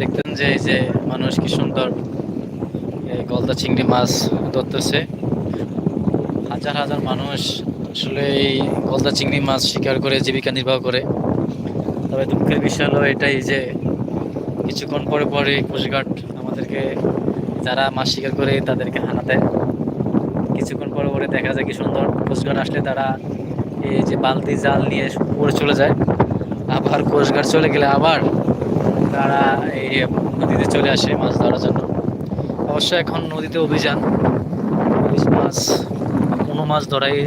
দেখতেন যে এই যে মানুষ কি সুন্দর এই গলদা চিংড়ি মাছ ধরতেছে। হাজার হাজার মানুষ আসলে এই গলদা চিংড়ি মাছ শিকার করে, জীবিকা নির্বাহ করে। তবে দুঃখের বিষয় হলো এটাই যে কিছুক্ষণ পরে পরে কোস্টগার্ড আমাদেরকে যারা মাছ শিকার করে তাদেরকে হানা দেয় কিছুক্ষণ পরে পরে দেখা যায় কি সুন্দর কোস্টগার্ড আসলে তারা এই যে বালতি জাল নিয়ে উপরে চলে যায়। আবার কোস্টগার্ড চলে গেলে আবার তারা এই নদীতে চলে আসে মাছ ধরার জন্য। অবশ্য এখন নদীতে অভিযান। মাছ, কোনো মাছ ধরাই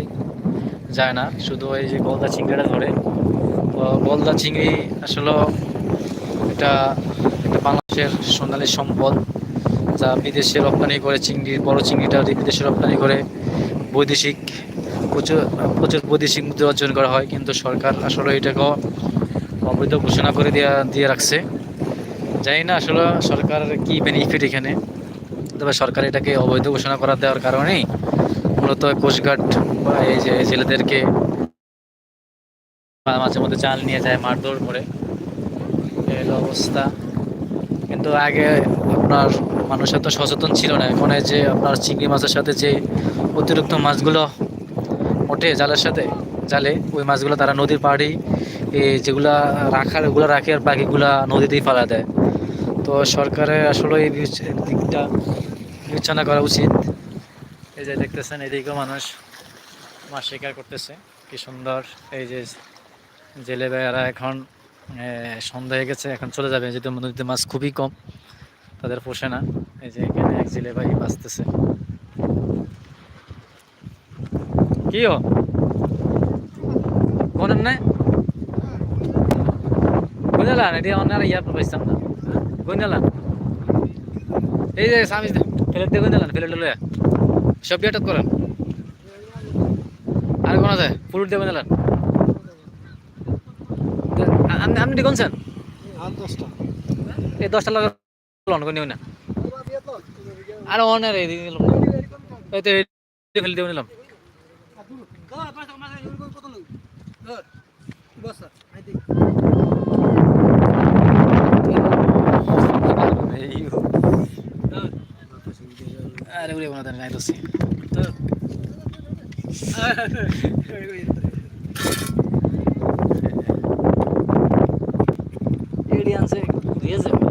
যায় না। শুধু এই যে গলদা চিংড়িটা ধরে। তো গলদা চিংড়ি আসলে এটা একটা বাংলাদেশের সোনালী সম্পদ। যা বিদেশে রপ্তানি করে চিংড়ি, বড় চিংড়িটা বিদেশে রপ্তানি করে, বৈদেশিক, প্রচুর প্রচুর বৈদেশিক মুদ্রা অর্জন করা হয়। কিন্তু সরকার আসলে এটাকেও অবৈধ ঘোষণা করে দেওয়া দিয়ে রাখছে। জানি না আসলে সরকারের কি বেনিফিট এখানে। তবে সরকার এটাকে অবৈধ ঘোষণা করা দেওয়ার কারণেই মূলত কোস্টগার্ড বা এই যে ছেলেদেরকে মাঝে মধ্যে চাল নিয়ে যায় মারধর করে। এই অবস্থা। কিন্তু আগে আপনার মানুষ এত সচেতন ছিল না। এখন যে আপনার চিংড়ি মাছের সাথে যে অতিরিক্ত মাছগুলো ওঠে জালের সাথে, জালে, ওই মাছগুলো তারা নদীর এই যেগুলা রাখার, ওগুলো রাখে আর বাকিগুলা নদীতেই ফেলা দেয়। তো সরকারের আসলে এই দিকটা বিবেচনা করা উচিত। এই যে দেখতেছেন, এদিকেও মানুষ মাছ শিকার করতেছে। কি সুন্দর। এই যে জেলে ভাইয়ারা এখন সন্ধ্যা হয়ে গেছে, এখন চলে যাবে। যেহেতু নদীতে মাছ খুবই কম, তাদের পোষে না। এই যে এখানে এক জেলে ভাই বাঁচতেছে। কি ও? কোনের নাই? গুনেলান এটি অন্যার ইয়া পাইতাম না। গুনেলান এই যে স্বামী ফেলে দিয়ে গুনেলান ফেলে লয়ে সব বিয়ে করেন। আর কোন আছে? ফুল দিয়ে গুনেলান আপনি আপনি ঠিক কোনছেন এই দশটা লাগা লন কোন না আর অনের এই দিন নিলাম এই তো ফেলে দিয়ে নিলাম আরে উড়ে বানা নাই দোসি এডি আনছে দিয়ে যাবে